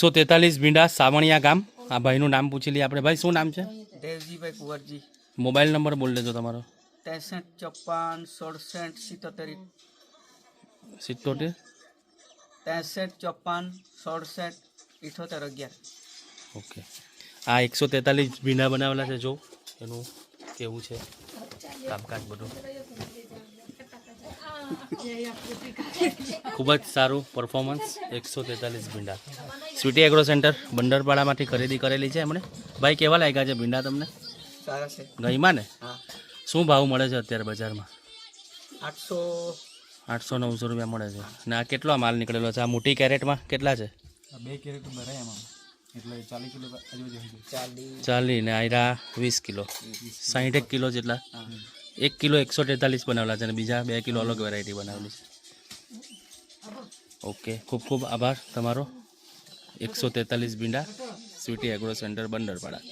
એકસો તેતાલીસ ભીંડા સાવણિયા ગામ. આ ભાઈનું નામ પૂછી લઈએ આપણે. ભાઈ શું નામ છે? દેવજીભાઈ કુંવરજી. મોબાઈલ નંબર બોલ લેજો તમારો. ત્રેસઠ ચોપ્પન સડસઠ સિત્તોતેર. સિત્તોતેર? ત્રેસઠ ચોપ્પન સડસઠ ઇઠોતેર અગિયાર. ઓકે. આ એકસો તેતાલીસ ભીંડા બનાવેલા છે જો. એનું કેવું છે? કામકાજ બધું. ખૂબ જ સારું પરફોર્મન્સ એકસો તેતાલીસ ભીંડા. સ્વીટી એગ્રો સેન્ટર બંડરપાડામાંથી ખરીદી કરેલી છે એમણે. ભાઈ કેવા લાગ્યા છે ભીંડા તમને? સારા છે. ગઈમાં ને? શું ભાવ મળે છે અત્યારે બજારમાં? આઠસો આઠસો નવસો રૂપિયા મળે છે. ને આ કેટલો માલ નીકળેલો છે? આ મોટી કેરેટમાં કેટલા છે? બે કેરેટ ભરાય એમાં એટલે ચાલીસ કિલો ચાલી ને આયરા વીસ કિલો. સાહીઠ કિલો જેટલા. એક કિલો એકસો તેતાલીસ બનાવેલા છે અને બીજા બે કિલો અલગ વેરાયટી બનાવેલી છે. ઓકે ખૂબ ખૂબ આભાર તમારો. એકસો તેતાલીસ ભીંડા સ્વીટી એગ્રો સેન્ટર બંદરપાડા.